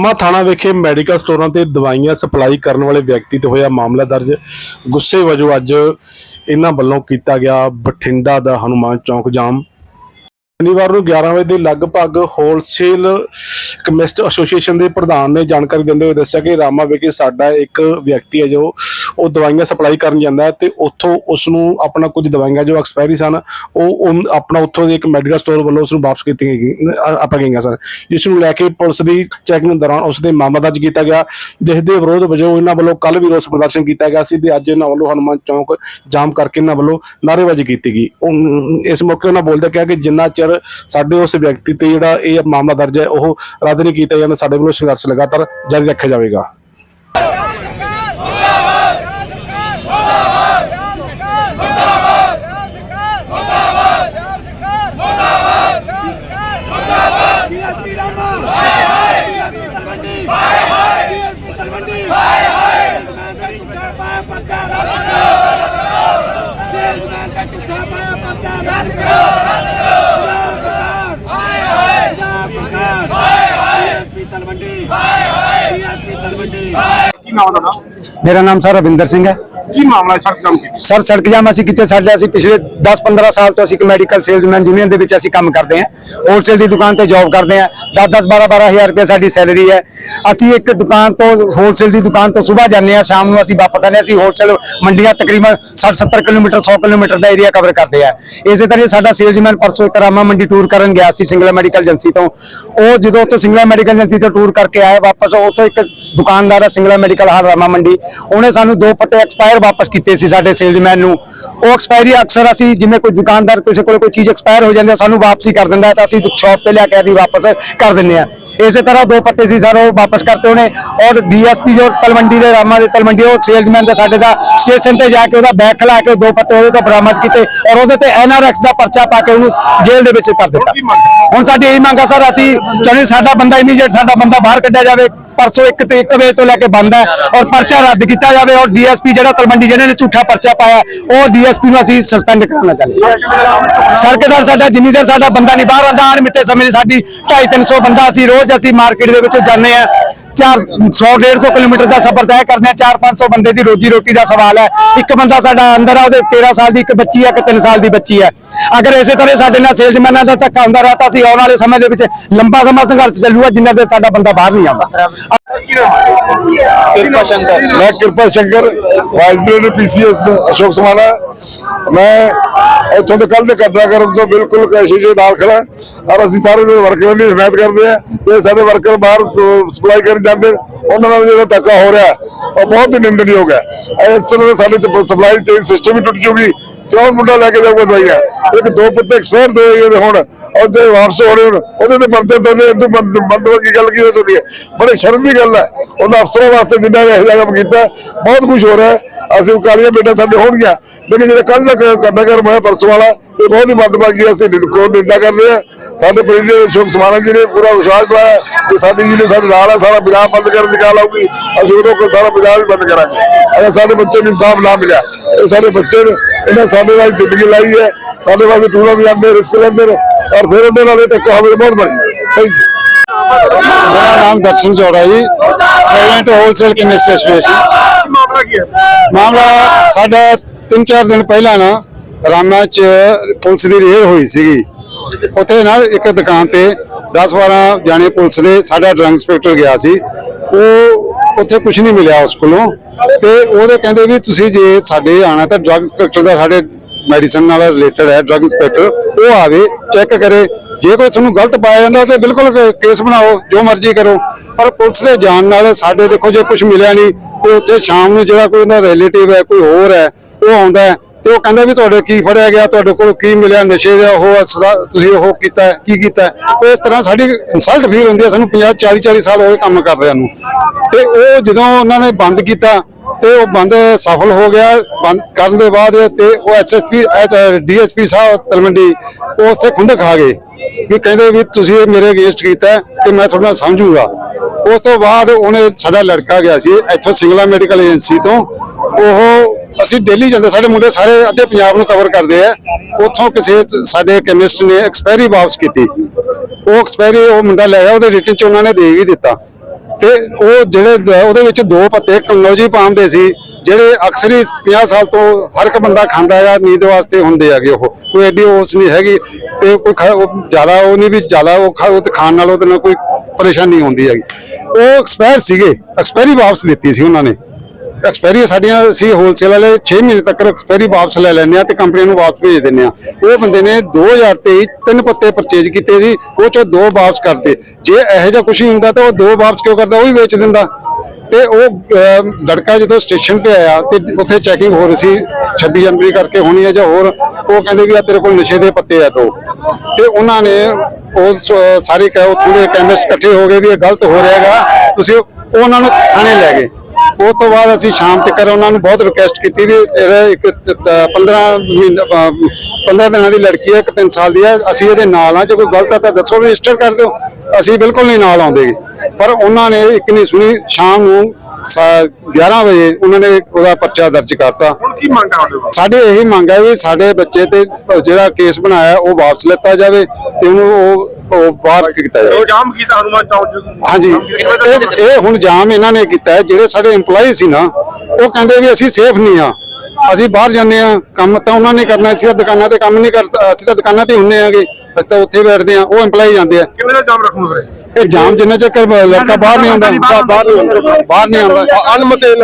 ਰਾਮਾ ਥਾਣਾ ਵਿਖੇ ਮੈਡੀਕਲ ਸਟੋਰਾਂ ਤੇ ਦਵਾਈਆਂ ਸਪਲਾਈ ਕਰਨ ਵਾਲੇ ਵਿਅਕਤੀ ਤੇ ਹੋਇਆ ਮਾਮਲਾ ਦਰਜ। ਗੁੱਸੇ ਵਜੋਂ ਅੱਜ ਇਹਨਾਂ ਵੱਲੋਂ ਕੀਤਾ ਗਿਆ ਬਠਿੰਡਾ ਦਾ ਹਨੂਮਾਨ ਚੌਂਕ ਜਾਮ। ਸ਼ਨੀਵਾਰ ਨੂੰ 11 ਵਜੇ ਦੇ ਲਗਭਗ ਹੋਲਸੇਲ ਕਮਿਸਟ ਐਸੋਸੀਏਸ਼ਨ ਦੇ ਪ੍ਰਧਾਨ ਨੇ ਜਾਣਕਾਰੀ ਦਿੰਦੇ ਹੋਏ ਦੱਸਿਆ ਕਿ ਰਾਮਾ ਵਿਖੇ ਸਾਡਾ ਇੱਕ ਵਿਅਕਤੀ ਹੈ ਜੋ ਉਹ ਦਵਾਈਆਂ ਸਪਲਾਈ ਕਰਨ ਜਾਂਦਾ ਹੈ ਤੇ ਉੱਥੋਂ ਉਸ ਨੂੰ ਆਪਣਾ ਕੁਝ ਦਵਾਈਆਂ ਜੋ ਐਕਸਪਾਇਰੀ ਸਨ, ਉਹ ਆਪਣਾ ਉੱਥੋਂ ਦੇ ਇੱਕ ਮੈਡੀਕਲ ਸਟੋਰ ਵੱਲੋਂ ਉਸ ਨੂੰ ਵਾਪਸ ਕੀਤੀਆਂ ਗਈਆਂ ਆਪਾਂ ਗਈਆਂ ਸਨ ਜਿਸ ਨੂੰ ਲੈ ਕੇ ਪੁਲਿਸ ਦੀ ਚੈਕਿੰਗ ਦੌਰਾਨ ਉਸ ਦੇ ਮਾਮਲਾ ਦਰਜ ਕੀਤਾ ਗਿਆ, ਜਿਸ ਦੇ ਵਿਰੋਧ ਵਜੋਂ ਇਹਨਾਂ ਵੱਲੋਂ ਕੱਲ ਵੀ ਰੋਸ ਪ੍ਰਦਰਸ਼ਨ ਕੀਤਾ ਗਿਆ ਸੀ ਤੇ ਅੱਜ ਇਹਨਾਂ ਵੱਲੋਂ ਹਨੂਮਾਨ ਚੌਂਕ ਜਾਮ ਕਰਕੇ ਇਹਨਾਂ ਵੱਲੋਂ ਨਾਅਰੇਬਾਜ਼ੀ ਕੀਤੀ ਗਈ। ਉਹ- ਇਸ ਮੌਕੇ ਉਹਨਾਂ ਬੋਲਦੇ ਕਿਹਾ ਕਿ ਜਿੰਨਾ ਚਿਰ ਸਾਡੇ ਉਸ ਵਿਅਕਤੀ ਤੇ ਜਿਹੜਾ ਇਹ ਮਾਮਲਾ ਦਰਜ ਹੈ, ਉਹ ਰੱਦ ਨਹੀਂ ਕੀਤਾ ਜਾਂਦਾ, ਸਾਡੇ ਵੱਲੋਂ ਸੰਘਰਸ਼ ਲਗਾਤਾਰ ਜਾਰੀ ਰੱਖਿਆ ਜਾਵੇਗਾ। ਡੀਐਸਪੀ ਰਾਮਾ ਹਾਏ ਹਾਏ ਡੀਐਸਪੀ ਤਲਵੰਡੀ ਹਾਏ ਹਾਏ ਡੀਐਸਪੀ ਤਲਵੰਡੀ ਹਾਏ ਹਾਏ ਮੈਂ ਤਾਂ ਝੂਠਾ ਪਾਇਆ ਪਰਚਾ ਰੱਦ ਕਰੋ ਸੇਲਸਮੈਨ ਦਾ ਝੂਠਾ ਪਾਇਆ ਪਰਚਾ ਰੱਦ ਕਰੋ ਹਾਏ ਹਾਏ ਹਾਏ ਹਾਏ ਡੀਐਸਪੀ ਤਲਵੰਡੀ ਹਾਏ ਹਾਏ ਡੀਐਸਪੀ ਤਲਵੰਡੀ ਕੀ ਨਾਮ ਤੁਹਾਡਾ ਮੇਰਾ ਨਾਮ ਸਰ ਰਵਿੰਦਰ ਸਿੰਘ ਹੈ। ਕੀ ਮਾਮਲਾ ਹੈ? ਸੜਕ ਜਾਮ ਕੀਤਾ ਸਰ, ਸੜਕ ਜਾਮ ਅਸੀਂ ਕਿਤੇ ਸਾਡੇ ਅਸੀਂ ਪਿਛਲੇ 10-15 ਸਾਲ ਤੋਂ ਅਸੀਂ ਇੱਕ ਮੈਡੀਕਲ ਸੇਲਸਮੈਨ ਯੂਨੀਅਨ ਦੇ ਵਿੱਚ ਅਸੀਂ ਕੰਮ ਕਰਦੇ ਹਾਂ। ਹੋਲਸੇਲ ਦੀ ਦੁਕਾਨ ਤੇ ਜੌਬ ਕਰਦੇ ਹਾਂ। 10-10 12-12 ਰੁਪਏ ਸਾਡੀ ਸੈਲਰੀ ਹੈ। ਅਸੀਂ ਇੱਕ ਦੁਕਾਨ ਤੋਂ ਹੋਲਸੇਲ ਦੀ ਦੁਕਾਨ ਤੋਂ ਸਵੇਰ ਜਾਂਦੇ ਹਾਂ। ਸ਼ਾਮ ਨੂੰ ਅਸੀਂ ਵਾਪਸ ਆਉਂਦੇ ਅਸੀਂ ਹੋਲਸੇਲ ਮੰਡੀਆਂ ਤਕਰੀਬਨ 60-70 ਕਿਲੋਮੀਟਰ 100 ਕਿਲੋਮੀਟਰ ਦਾ ਏਰੀਆ ਕਵਰ ਕਰਦੇ ਆ ਇਸੇ ਤਰ੍ਹਾਂ ਸਾਡਾ ਸੇਲਸਮੈਨ ਪਰਸੋਂ ਇੱਕ ਰਾਮਾ ਮੰਡੀ ਟੂਰ ਕਰਨ ਗਿਆ ਸੀ ਸਿੰਗਲਾ ਮੈਡੀਕਲ ਏਜੰਸੀ ਤੋਂ। ਉਹ ਜਦੋਂ ਉੱਥੋਂ ਸਿੰਗਲਾ ਮੈਡੀਕਲ ਏਜੰਸੀ ਤੋਂ ਟੂਰ ਕਰਕੇ ਆਏ ਵਾਪਸ, ਉੱਥੋਂ ਇੱਕ ਦੁਕਾਨਦਾਰ ਹੈ ਸਿੰਗਲਾ ਮੈਡੀਕਲ ਹਾਲ ਰਾਮਾ ਮੰਡੀ। ਉਹਨੇ ਸਾਨੂੰ ਦੋ ਪੱਤੇ ਐਕਸਪਾਇਰ ਵਾਪਸ ਕੀਤੇ ਸੀ ਸਾਡੇ ਸੇਲਸਮੈਨ ਨੂੰ। ਉਹ ਐਕਸਪਾਇਰੀ ਅਕਸਰ ਅਸੀਂ ਜਿਵੇਂ ਕੋਈ ਦੁਕਾਨਦਾਰ ਕਿਸੇ ਕੋਲ ਕੋਈ ਚੀਜ਼ ਐਕਸਪਾਇਰ ਹੋ ਜਾਂਦੀ ਹੈ ਸਾਨੂੰ ਵਾਪਸੀ ਕਰ ਦਿੰਦਾ ਤਾਂ ਅਸੀਂ ਸ਼ਾਪ ਤੇ ਲਿਆ ਕੇ ਆਦੀ ਵਾਪਸ ਕਰ ਦਿੰਦੇ ਆ ਇਸੇ ਤਰ੍ਹਾਂ ਦੋ ਪੱਤੇ ਸੀ ਸਰ, ਉਹ ਵਾਪਸ ਕਰਤੇ ਉਹਨੇ। ਔਰ ਡੀਐਸਪੀ ਜੋ ਤਲਵੰਡੀ ਦੇ ਰਾਮਾ ਦੇ ਤਲਵੰਡੀ, ਉਹ ਸੇਲਸਮੈਨ ਦਾ ਸਾਡੇ ਦਾ ਸਟੇਸ਼ਨ ਤੇ ਜਾ ਕੇ ਉਹਦਾ ਬੈਗ ਖਲਾ ਕੇ ਦੋ ਪੱਤੇ ਉਹਦੇ ਤੋਂ ਬਰਾਮਦ ਕੀਤੇ ਔਰ ਉਹਦੇ ਤੇ ਐਨਆਰਐਕਸ ਦਾ ਪਰਚਾ ਪਾ ਕੇ ਉਹਨੂੰ ਜੇਲ੍ਹ ਦੇ ਵਿੱਚ ਕਰ ਦਿੱਤਾ। ਹੁਣ ਸਾਡੀ ਇਹੀ ਮੰਗ ਆ ਸਰ, ਅਸੀਂ ਚਾਹੁੰਦੇ ਸਾਡਾ ਬੰਦਾ ਇਮੀਡੀਏਟ ਸਾਡਾ ਬੰਦਾ ਬਾਹਰ ਕੱਢਿਆ ਜਾਵੇ। ਪਰਸੋਂ 1 ਤੇ 1 ਵਜੇ ਤੋਂ ਲੈ ਕੇ ਬੰਦ ਹੈ ਔਰ ਪਰਚਾ ਰੱਦ ਕੀਤਾ ਜਾਵੇ ਔਰ ਡੀਐਸਪੀ ਜਿਹੜਾ ਤਲਵੰਡੀ ਜਿਹਨੇ ਨੇ ਝੂਠਾ ਪਰਚਾ ਪਾਇਆ ਉਹ ਡੀਐਸਪੀ ਨੂੰ ਅਸੀਂ ਸਸਪੈਂਡ ਕਰਾਉਣਾ ਚਾਹੁੰਦੇ ਹਾਂ। ਸਰ ਕੇ ਸਰ ਸਾਡਾ ਜਿੰਨੀ ਦੇਰ ਸਾਡਾ ਬੰਦਾ ਨਹੀਂ ਬਾਹਰ ਆਉਂਦਾ ਆਣ ਮਿੱਤੇ ਸਮੇਂ ਦੀ ਸਾਡੀ 250 300 ਬੰਦਾ ਅਸੀਂ ਰੋਜ਼ ਅਸੀਂ ਮਾਰਕੀਟ ਦੇ ਵਿੱਚ ਜਾਂਦੇ ਆ ਸੌ 100 150 ਕਿਲੋਮੀਟਰ ਦਾ ਸਫ਼ਰ ਤੈਅ ਕਰਦੇ ਚਾਰ ਪੰਜ ਸੌ ਬੰਦੇ ਦੀ ਰੋਜੀ ਰੋਟੀ ਦਾ ਸਵਾਲ ਹੈ। ਇੱਕ ਬੰਦਾ ਸਾਡਾ ਅੰਦਰ ਆ ਉਹਦੇ 13 ਸਾਲ ਦੀ ਇੱਕ ਬੱਚੀ ਹੈ ਇੱਕ 3 ਸਾਲ ਦੀ ਬੱਚੀ ਹੈ ਅਗਰ ਇਸੇ ਤਰ੍ਹਾਂ ਸਾਡੇ ਨਾਲ ਸੇਲਜ਼ਮੈਨਾਂ ਦਾ ਧੱਕਾ ਹੁੰਦਾ ਰਿਹਾ ਤਾਂ ਅਸੀਂ ਆਉਣ ਵਾਲੇ ਸਮੇਂ ਦੇ ਵਿੱਚ ਲੰਬਾ ਸਮਾਂ ਸੰਘਰਸ਼ ਚੱਲੂਗਾ ਜਿੰਨਾ ਦੇ ਸਾਡਾ ਬੰਦਾ ਬਾਹਰ ਨਹੀਂ ਆਉਂਦਾ। ਕਿਰਪਾ ਮੈਂ Kirpa Shankar vice president PCS Ashok Samana. ਮੈਂ ਇੱਥੋਂ ਦੇ ਕੱਲ ਦੇ ਕੱਟਾ ਕਰਨ ਤੋਂ ਬਿਲਕੁਲ ਕੈਸ਼ੀ ਦੇ ਨਾਲ ਖੜਾ। ਔਰ ਅਸੀਂ ਸਾਰੇ ਵਰਕਰਾਂ ਦੀ ਹਮਾਇਤ ਕਰਦੇ ਆ ਤੇ ਸਾਡੇ ਵਰਕਰ ਬਾਹਰ ਸਪਲਾਈ ਕਰਨ ਜਾਂਦੇ ਉਹਨਾਂ ਨਾਲ ਜਿਹੜਾ ਧੱਕਾ ਹੋ ਰਿਹਾ, ਉਹ ਬਹੁਤ ਹੀ ਨਿੰਦਣਯੋਗ ਹੈ। ਇਸ ਤਰ੍ਹਾਂ ਸਾਡੇ ਸਪਲਾਈ ਚੇਨ ਸਿਸਟਮ ਹੀ ਟੁੱਟ ਜੂਗੀ ਕਿਉਂ ਮੁੰਡਾ ਲੈ ਕੇ ਜਾਊਗਾ ਦਵਾਈਆਂ। ਇੱਕ ਦੋ ਪੱਤੇ ਐਕਸਪਾਇਰ ਹੋਏ ਉਹਦੇ ਹੁਣ। ਔਰ ਵਾਪਸ ਹੋ ਰਹੇ ਹੁਣ, ਉਹਦੇ ਤੇ ਬੰਦੇ ਬੰਦੇ ਇਹਨੂੰ ਬੰਦ ਬੰਦ ਕੀ ਗੱਲ ਕੀ ਹੋ ਸਕਦੀ ਹੈ? ਬੜੀ ਸ਼ਰਮ ਦੀ ਗੱਲ ਹੈ। ਉਹਨਾਂ ਅਫਸਰਾਂ ਵਾਸਤੇ ਜਿੰਨਾ ਨੇ ਇਹ ਜਿਹਾ ਕੰਮ ਕੀਤਾ, ਬਹੁਤ ਕੁਝ ਹੋ ਰਿਹਾ। ਅਸੀਂ ਕਾਲੀਆਂ ਬੇਟਾ ਸਾਡੇ ਹੋਣਗੀਆਂ। ਲੇਕਿਨ ਜਿਹੜਾ ਕੱਲ ਦਾ ਕੰਡਾ ਕਰ ਮੈਂ ਪਰਸੋਂ ਵਾਲਾ, ਇਹ ਬਹੁਤ ਹੀ ਮੰਦਭਾਗੀ ਅਸੀਂ ਨਿੰਦਕੋ ਨਿੰਦਾ ਕਰਦੇ ਆ ਸਾਡੇ ਪ੍ਰੈਜ਼ੀਡੈਂਟ ਅਸ਼ੋਕ ਸਮਾਣਾ ਜੀ ਨੇ ਪੂਰਾ ਵਿਸ਼ਵਾਸ ਦਵਾਇਆ ਕਿ ਸਾਡੀ ਜੀ ਨੇ ਸਾਡੇ ਨਾਲ ਹੈ ਸਾਰਾ ਪੰਜਾਬ ਬੰਦ ਕਰਨ ਦੀ ਗੱਲ ਆਊਗੀ। ਅਸੀਂ ਉਦੋਂ ਕੋਲ ਸਾਰਾ ਪੰਜਾਬ ਵੀ ਬੰਦ ਕਰਾਂਗੇ। ਅਗਰ ਸਾਡੇ ਬੱਚੇ ਨੂੰ ਇਨਸਾਫ ਨਾ ਮਿਲਿਆ, ਇਹ ਸਾਡੇ ਬੱਚੇ ਨੇ ਇਹਨਾਂ ਸਾਡੇ ਨਾਲ ਜ਼ਿੰਦਗੀ ਲਾਈ ਹੈ, ਸਾਡੇ ਵਾਸਤੇ ਟੂਰਾਂ ਤੇ ਜਾਂਦੇ ਰਿਸਕ ਲੈਂਦੇ ਨੇ ਔਰ ਫਿਰ ਉਹਨਾਂ ਨਾਲ ਇਹ ਟੱਕਾ ਹੋਵੇ ਬਹੁਤ ਬੜੀ ਥੈਂਕ ਯੂ ਮੇਰਾ ਨਾਮ ਦਰਸ਼ਨ ਚੌੜਾ ਜੀ। ਪ੍ਰੈਜ਼ੀਡੈਂਟ ਹੋਲਸੇਲ ਕੈਮਿਸਟ ਐਸੋਸੀਏਸ਼ਨ ਮਾਮਲਾ ਕੀ ਹੈ ਮਾਮਲਾ ਸਾਡਾ 3-4 ਦਿਨ ਪਹਿਲਾਂ ਨਾ ਰਾਮਾ ਚ ਪੁਲਿਸ ਦੀ ਰੇਡ ਹੋਈ ਸੀਗੀ। ਉੱਥੇ ਨਾ ਇੱਕ ਦੁਕਾਨ ਤੇ 10-12 ਜਾਣੇ ਪੁਲਿਸ ਦੇ, ਸਾਡਾ ਡਰੱਗ ਇੰਸਪੈਕਟਰ ਗਿਆ ਸੀ। ਉਹ ਉੱਥੇ ਕੁਝ ਨਹੀਂ ਮਿਲਿਆ ਉਸ ਕੋਲੋਂ। ਤੇ ਉਹਦੇ ਕਹਿੰਦੇ ਵੀ ਤੁਸੀਂ ਜੇ ਸਾਡੇ ਆਣਾ ਤਾਂ ਡਰੱਗ ਇੰਸਪੈਕਟਰ ਦਾ ਸਾਡੇ ਮੈਡੀਸਨ ਨਾਲ ਰਿਲੇਟਡ ਹੈ ਡਰੱਗ ਇੰਸਪੈਕਟਰ ਉਹ ਆਵੇ ਚੈੱਕ ਕਰੇ। ਜੇ ਕੋਈ ਤੁਹਾਨੂੰ ਗਲਤ ਪਾਇਆ ਜਾਂਦਾ ਤੇ ਬਿਲਕੁਲ ਕੇਸ ਬਣਾਓ, ਜੋ ਮਰਜ਼ੀ ਕਰੋ। ਪਰ ਪੁਲਿਸ ਦੇ ਜਾਣ ਨਾਲ ਸਾਡੇ ਦੇਖੋ ਜੇ ਕੁਝ ਮਿਲਿਆ ਨਹੀਂ, ਤੇ ਉੱਥੇ ਸ਼ਾਮ ਨੂੰ ਜਿਹੜਾ ਕੋਈ ਉਹਦਾ ਰਿਲੇਟਿਵ ਹੈ, ਕੋਈ ਹੋਰ ਹੈ, ਉਹ ਆਉਂਦਾ ਤੇ ਉਹ ਕਹਿੰਦਾ ਵੀ ਤੁਹਾਡੇ ਕੀ ਫੜਿਆ ਗਿਆ, ਤੁਹਾਡੇ ਕੋਲ ਕੀ ਮਿਲਿਆ, ਨਸ਼ੇ ਦਾ ਉਹ ਤੁਸੀਂ ਉਹ ਕੀਤਾ ਕੀ ਕੀਤਾ ਉਹ ਇਸ ਤਰ੍ਹਾਂ ਸਾਡੀ ਇਨਸਲਟ ਫੀਲ ਹੁੰਦੀ ਹੈ, ਸਾਨੂੰ 50 40 40 ਸਾਲ ਹੋਏ ਕੰਮ ਕਰਦਿਆਂ ਨੂੰ। ਤੇ ਉਹ ਜਦੋਂ ਉਹਨਾਂ ਨੇ ਬੰਦ ਕੀਤਾ, ਤੇ ਉਹ ਬੰਦ ਸਫਲ ਹੋ ਗਿਆ, ਬੰਦ ਕਰਨ ਦੇ ਬਾਅਦ ਤੇ ਉਹ ਐਸਐਸਪੀ ਡੀਐਸਪੀ ਸਾਹਿਬ, ਤਲਵੰਡੀ, ਉਹ ਉਸੇ ਖੁੰਦ ਖਾ ਗਏ ਵੀ ਕਹਿੰਦੇ ਵੀ ਤੁਸੀਂ ਇਹ ਮੇਰੇ ਅਗੇਂਸਟ ਕੀਤਾ ਹੈ ਤੇ ਮੈਂ ਤੁਹਾਡੇ ਨਾਲ ਸਮਝੂਗਾ। ਉਸ ਤੋਂ ਬਾਅਦ ਉਹਨੇ ਸਾਡਾ ਲੜਕਾ ਗਿਆ ਸੀ, ਇੱਥੋਂ ਸਿੰਗਲਾ ਮੈਡੀਕਲ ਏਜੰਸੀ ਤੋਂ, ਉਹ ਅਸੀਂ ਡੇਲੀ ਜਾਂਦੇ, ਸਾਡੇ ਮੁੰਡੇ ਸਾਰੇ ਅੱਧੇ ਪੰਜਾਬ ਨੂੰ ਕਵਰ ਕਰਦੇ ਆ। ਉੱਥੋਂ ਕਿਸੇ ਸਾਡੇ ਕੈਮਿਸਟ ਨੇ ਐਕਸਪਾਇਰੀ ਵਾਪਸ ਕੀਤੀ। ਉਹ ਐਕਸਪਾਇਰੀ ਉਹ ਮੁੰਡਾ ਲੈ ਗਿਆ, ਉਹਦੇ ਰਿਟਨ ਚ ਉਹਨਾਂ ਨੇ ਦੇ ਵੀ ਦਿੱਤਾ। ਤੇ ਉਹ ਜਿਹੜੇ ਉਹਦੇ ਵਿੱਚ ਦੋ ਪੱਤੇ ਕਲੌਜੀ ਪਾਮ ਦੇ ਸੀ, ਜਿਹੜੇ ਅਕਸਰ ਹੀ 50 ਸਾਲ ਤੋਂ ਹਰ ਇੱਕ ਬੰਦਾ ਖਾਂਦਾ ਹੈਗਾ, ਨੀਂਦ ਵਾਸਤੇ ਹੁੰਦੇ ਹੈਗੇ ਉਹ। ਕੋਈ ਐਡੀ ਉਸ ਨਹੀਂ ਹੈਗੀ, ਤੇ ਕੋਈ ਖਾ- ਉਹ ਜ਼ਿਆਦਾ ਉਹ ਨਹੀਂ ਵੀ ਜ਼ਿਆਦਾ ਉਹ ਖਾ- ਉਹ ਖਾਣ ਨਾਲ ਉਹਦੇ ਨਾਲ ਕੋਈ ਪਰੇਸ਼ਾਨੀ ਹੁੰਦੀ ਹੈਗੀ। ਉਹ ਐਕਸਪਾਇਰ ਸੀਗੇ ਐਕਸਪਾਇਰੀ ਵਾਪਸ ਦਿੱਤੀ ਸੀ ਉਹਨਾਂ ਨੇ। ਐਕਸਪਾਇਰੀ ਸਾਡੀਆਂ ਅਸੀਂ ਹੋਲਸੇਲ ਵਾਲੇ 6 ਮਹੀਨੇ ਤੱਕ ਐਕਸਪਾਇਰੀ ਵਾਪਸ ਲੈ ਲੈਂਦੇ ਆ ਤੇ ਕੰਪਨੀ ਨੂੰ ਵਾਪਸ ਭੇਜ ਦਿੰਦੇ ਆ ਉਹ ਬੰਦੇ ਨੇ 2023 ਤਿੰਨ ਪੱਤੇ ਪਰਚੇਜ ਕੀਤੇ ਸੀ, ਉਹ ਚੋਂ ਦੋ ਵਾਪਸ ਕਰਤੇ। ਜੇ ਇਹੋ ਜਿਹਾ ਕੁਝ ਹੁੰਦਾ ਤਾਂ ਉਹ ਦੋ ਵਾਪਸ ਕਿਉਂ ਕਰਦਾ, ਉਹ ਵੀ ਵੇਚ ਦਿੰਦਾ। ਤੇ ਉਹ ਲੜਕਾ ਜਦੋਂ ਸਟੇਸ਼ਨ ਤੇ ਆਇਆ ਤੇ ਉੱਥੇ ਚੈਕਿੰਗ ਹੋ ਰਹੀ ਸੀ 26 ਜਨਵਰੀ ਕਰਕੇ ਹੋਣੀ ਹੈ ਜਾਂ ਹੋਰ, ਉਹ ਕਹਿੰਦੇ ਵੀ ਆ ਤੇਰੇ ਕੋਲ ਨਸ਼ੇ ਦੇ ਪੱਤੇ ਆ ਦੋ। ਤੇ ਉਹਨਾਂ ਨੇ ਉਹ ਸਾਰੇ ਕਹੇ ਉੱਥੋਂ ਦੇ ਕੈਮਿਸਟ ਇਕੱਠੇ ਹੋ ਗਏ ਵੀ ਇਹ ਗਲਤ ਹੋ ਰਿਹਾ ਹੈਗਾ, ਤੁਸੀਂ ਉਹਨਾਂ ਨੂੰ ਥਾਣੇ ਲੈ ਗਏ। ਉਸ ਤੋਂ ਬਾਅਦ ਅਸੀਂ ਸ਼ਾਮ ਤੱਕ ਉਹਨਾਂ ਨੂੰ ਬਹੁਤ ਰਿਕੁਐਸਟ ਕੀਤੀ ਵੀ ਇਹਦਾ ਇੱਕ ਤ- ਤ- 15 ਮਹੀਨੇ 15 ਦਿਨਾਂ ਦੀ ਲੜਕੀ ਹੈ, ਇੱਕ 3 ਸਾਲ ਦੀ ਹੈ। ਅਸੀਂ ਇਹਦੇ ਨਾਲ ਆ ਜੇ ਕੋਈ ਗਲਤ ਹੈ ਤਾਂ ਦੱਸੋ ਰਜਿਸਟਰ ਕਰ ਦਿਓ। ਅਸੀਂ ਬਿਲਕੁਲ ਨਹੀਂ ਨਾਲ ਆਉਂਦੇ। ਪਰ ਉਹਨਾਂ ਨੇ ਇੱਕ ਨਹੀਂ ਸੁਣੀ, ਸ਼ਾਮ ਨੂੰ 11 ਵਜੇ ਉਹਨਾਂ ਨੇ ਉਹਦਾ ਪਰਚਾ ਦਰਜ ਕਰਤਾ। ਹੁਣ ਕੀ ਮੰਗ ਆ ਤੁਹਾਡੇ ਸਾਡੇ ਇਹੀ ਮੰਗ ਹੈ ਵੀ ਸਾਡੇ ਬੱਚੇ ਤੇ ਜਿਹੜਾ ਕੇਸ ਬਣਾਇਆ ਉਹ ਵਾਪਸ ਲਿੱਤਾ ਜਾਵੇ ਤੇ ਉਹਨੂੰ ਉਹ ਉਹ ਬਾਹਰ ਕੀਤਾ ਜਾਵੇ। ਜਾਮ ਕੀਤਾ ਹਨੂਮਾਨ ਚੌਕ ਹਾਂਜੀ। ਇਹ ਇਹ ਹੁਣ ਜਾਮ ਇਹਨਾਂ ਨੇ ਕੀਤਾ ਹੈ। ਜਿਹੜੇ ਸਾਡੇ EMPLOYE ਸੀ ਨਾ ਉਹ ਕਹਿੰਦੇ ਵੀ ਅਸੀਂ ਸੇਫ ਨਹੀਂ ਆ ਅਸੀਂ ਬਾਹਰ ਜਾਂਦੇ ਆ ਕੰਮ ਤਾਂ ਉਹਨਾਂ ਨੇ ਕਰਨਾ ਅਸੀਂ ਤਾਂ ਦੁਕਾਨਾਂ ਤੇ ਕੰਮ ਨਹੀਂ ਕਰ ਅਸੀਂ ਤਾਂ ਦੁਕਾਨਾਂ ਤੇ ਹੁੰਨੇ ਆਗੇ ਅਸੀਂ ਤਾਂ ਉੱਥੇ ਬੈਠਦੇ ਆ ਉਹ EMPLOYE ਜਾਂਦੇ ਆ। ਕਿੰਨੇ ਦਾ ਜਾਮ ਰੱਖੂਗੇ ਫਿਰ? ਇਹ ਜਾਮ ਜਿੰਨਾ ਚੱਕਰ ਲੜਕਾ ਬਾਹਰ ਨਹੀਂ ਆਉਂਦਾ। ਬਾਹਰ ਨਹੀਂ ਆਉਂਦਾ। ਅਨਮਤੇ